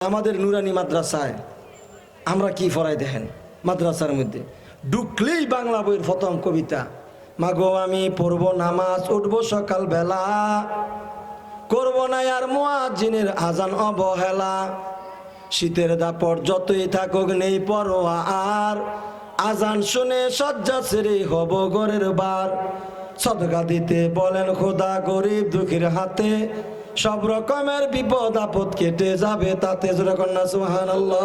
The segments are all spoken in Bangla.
আমাদের নুরানি মাদ্রাসায় আমরা কি ফরাই দেখেন? মাদ্রাসার মধ্যে। ঢুকলেই বাংলা বইয়ের প্রথম কবিতা। মাগো, আমি পড়ব নামাজ, উঠবো সকাল বেলা করব না আর মুয়াজ্জিনের আজান অবহেলা। শীতের দাপট যতই থাকুক নেই পরোয়া আর। আজান শুনে সজ্জা ছেড়ে হব গরের বার। সদকা দিতে বলেন খোদা গরিব দুঃখীর হাতে। সব রকমের বিপদ আপদ কেটে যাবে তাতে কন্যা সুহান আল্লাহ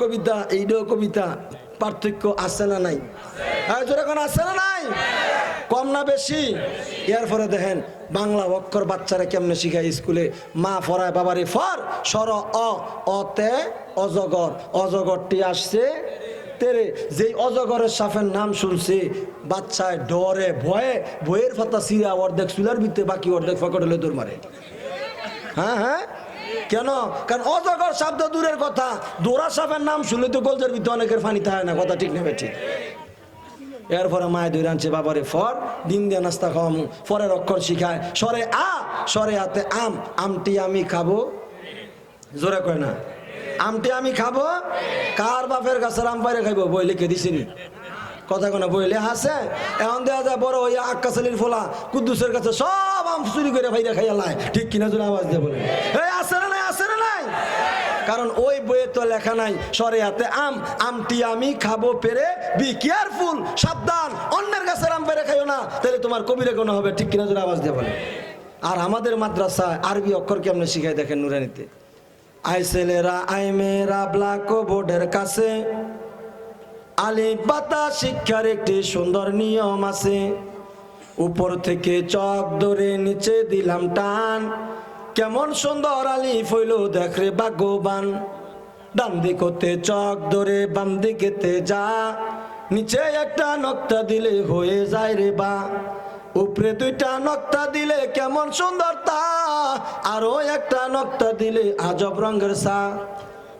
কবিতা এইটাও কবিতা, পার্থক্য আছে না নাই? হ্যাঁ আছে না নাই? কম না বেশি? এর পরে দেখেন, বাংলা অক্ষর বাচ্চারা কেমনে শিখায় স্কুলে? মা ফরায়, বাবারে ফর সর অ, অতে অজগর। অজগরটি আসছে তেরে যেই অজগরের সাফের নাম শুনছে, বাচ্চায় ডরে, ভয়ে বইয়ের ফাতা সিরা, অর্ধেক চুলার ভিতরে, বাকি অর্ধেক ফকট দৌড় মারে। হ্যাঁ হ্যাঁ? কেন? কারণ অজগর শব্দ দূরের কথা। দোরা সাপের নাম শুনলে তো গোলজের ভিতরে অনেকের ফানি থাকে না, কথা ঠিক নেবে ঠিক। এরপরে মায়ে দুই আনছে, বাবারে, ফর। দিন দিয়ে নাস্তা খাওয়ামু, ফরের অক্ষর শিখায়, সরে আ, সরে হাতে আম, আমটি আমি খাব। জোরে কয় না? আমটি আমি খাব? কার বাপের গাছের আম পাইরে খাইবো? বই লিখে দিছিনি। কথা কোনো বইলে হাসে এখন দেওয়া যায় বড় ওই আকাশালির ফোলা কুদ্দুসের কাছে সব আম চুরি করে ভাইরা খাইয়া লাই। ঠিক কিনা জোরে আওয়াজ দিয়ে বলে এই আসে না নাই আসে না নাই? কারণ ওই বইয়ে তো লেখা নাই সরে হাতে আম, আমটি আমি খাব পেরে, বি কেয়ারফুল, সাবধান, অন্যের গাছের আম পেরে খাইও না, তাহলে তোমার কবিরে কোনো হবে? ঠিক কিনা জোরে আওয়াজ দিয়ে বলে আর আমাদের মাদ্রাসায় আরবি অক্ষর কেমনে শিখাই দেখেন নুরানিতে? আই ছেলেরা আই মেয়েরা ব্ল্যাক বোর্ডের কাছে। আলি পাতা শিক্ষার একটি সুন্দর নিয়ম আছে। উপর থেকে চক ধরে নিচে দিলাম টান। কেমন সুন্দর আলি ফইল দেখরে ভাগ্যবান। ডান দিকতে চক ধরে বাম দিকেতে যা। নিচে একটা নকটা দিলে হয়ে যায় রে বা। উপরে দুইটা নক্তা দিলে কেমন সুন্দর তা, আরও একটা নক্তা দিলে আজব রঙের সা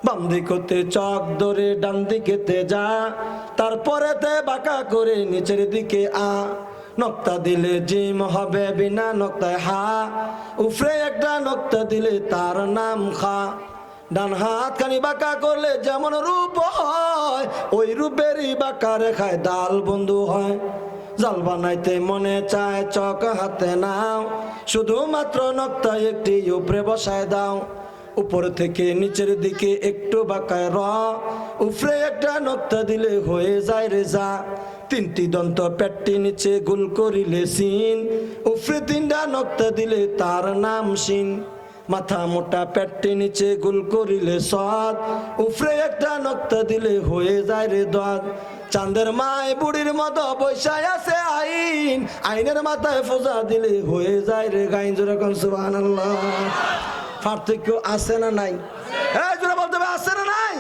বাম দিকতে চক ধরে ডান দিকেতে যা তারপরে তে বাঁকা করে নিচের দিকে আ। নক্তা দিলে জিম হবে বিনা নক্তায় হা, উফরে একটা নক্তা দিলে তার নাম খা। ডান হাত খানি বাঁকা করলে যেমন রূপ হয়, ওই রূপেরই বাঁকা রেখায় দাল বন্ধু হয়। জাল বানাইতে মনে চায়, চক হাতে নাও। শুধুমাত্র নক্তা একটি উপরে বসায় দাও। উপর থেকে নিচের দিকে একটু বাঁকায় র। উপরে একটা নক্তা দিলে হয়ে যায় রে যা তিনটি দন্ত পেটটি নিচে গুল করিলে সিন। উপরে তিনটা নক্তা দিলে তার নাম সিন মাথা মোটা পেটটি নিচে গুল করিলে সদ উপরে একটা নক্তা দিলে হয়ে যায় রে দদ চাঁদের মায় বুড়ির মতো বৈশায় আছে আইন। আইনের মাথায় ফোজা দিলে হয়ে যায় রে গাইন। যেরকম সুবাহ পার্থক্য আছে না নাই? হ্যাঁ বলতে আছে না নাই?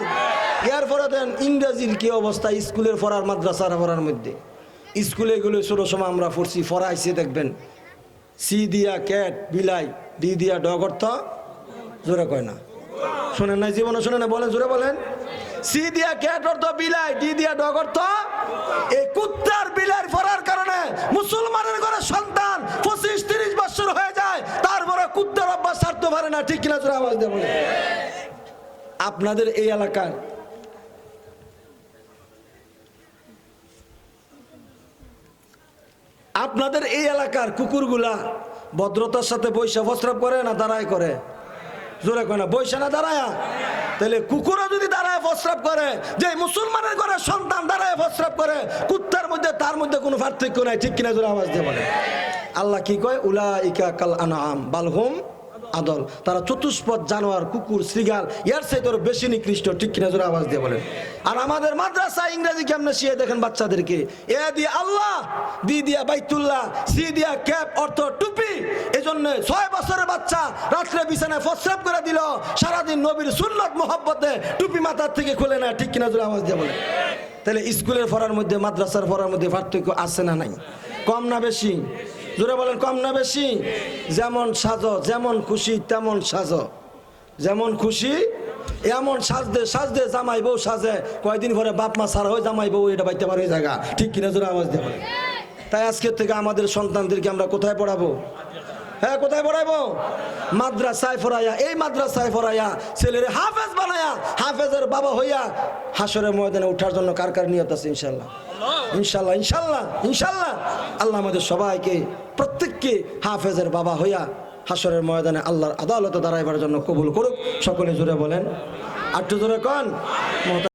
ইংরেজির কি অবস্থা? মধ্যে। স্কুলে সময় আমরা পড়ছি দেখবেন। সি দিয়া বিলাই দিয়া জোরে কয় না। শোনেন না জীবনে শোনেন না বলেন, জোরে বলেন। সি দিয়া ক্যাট অর্থ বিলাই, ডি দিয়া ডগ অর্থ এই কুত্তার বিলাই পড়ার কারণে মুসলমানের ঘরে সন্তান পঁচিশ, তিরিশ বছর হয়ে যায়, তারপরে কুত্তার অভ্যাস ছাড়তে পারে না, ঠিক কিনা জোরে আওয়াজ দিয়ে বলে আপনাদের এই এলাকার আপনাদের এই এলাকার কুকুরগুলা ভদ্রতার সাথে বৈশা প্রস্রাব করে না দাঁড়ায় করে? জোরে কয় না, বৈশা না দাঁড়ায়? তাহলে কুকুরও যদি দাঁড়ায় প্রস্রাব করে, যে মুসলমানের ঘরে সন্তান দাঁড়ায় প্রস্রাব করে, কুত্তার মধ্যে, তার মধ্যে কোনো পার্থক্য নাই, ঠিক কিনা জোরে আওয়াজ দিয়ে বলে আল্লাহ কি কয়? উলা ইকা কাল আনাম বালহুম আদল, তারা চতুষ্পদ জানোয়ার, কুকুর শ্রীগাল ইয়ার সেই তোর বেশি নিকৃষ্ট, ঠিক কিনা জোরে আওয়াজ দিয়ে বলেন। আর আমাদের মাদ্রাসা ইংরেজি কেমনে শিয়ে দেখেন বাচ্চাদেরকে? এ দিয়ে আল্লাহ দি দিয়া বাইতুল্লাহ, সি দিয়া ক্যাপ, অর্থ টুপি। এজন্য ছয় বছরের বাচ্চা রাত্রে বিছানায় প্রস্রাব করে দিল, সারাদিন নবীর সুন্নত, মোহব্বতে টুপি মাথার থেকে খুলে না ঠিক কিনা জোরে আওয়াজ দিয়ে বলে তাহলে স্কুলের পড়ার মধ্যে, মাদ্রাসার পড়ার মধ্যে পার্থক্য আছে না নাই? কম না বেশি? জোরে বলেন, কম না বেশি? যেমন সাজো, যেমন খুশি, তেমন সাজো। যেমন খুশি, এমন সাজদে সাজদে জামাই বউ সাজে। কয়েকদিন পরে বাপ মা সারা হয়ে জামাই বউ, এটা বাইতে পারে জায়গা। ঠিক কিনা জোরে আওয়াজ দেবে তাই আজকের থেকে আমাদের সন্তানদেরকে আমরা কোথায় পড়াবো? হ্যাঁ কোথায় পড়াইবো? মাদ্রাসায় ফরাইয়া এই মাদ্রাসায় ফরাইয়া ছেলেরে হাফেজ বানায়া হাফেজের বাবা হইয়া হাসরের ময়দানে ওঠার জন্য কার কার নিয়ত আছে ইনশাল্লাহ ইনশাল্লাহ ইনশাল্লাহ ইনশাল্লাহ আল্লাহ আমাদের সবাইকে, প্রত্যেককে হাফেজের বাবা হইয়া হাসরের ময়দানে আল্লাহর আদালতে দাঁড়াইবার জন্য কবুল করুক। সকলে জুড়ে বলেন। আটটু জোরে কন।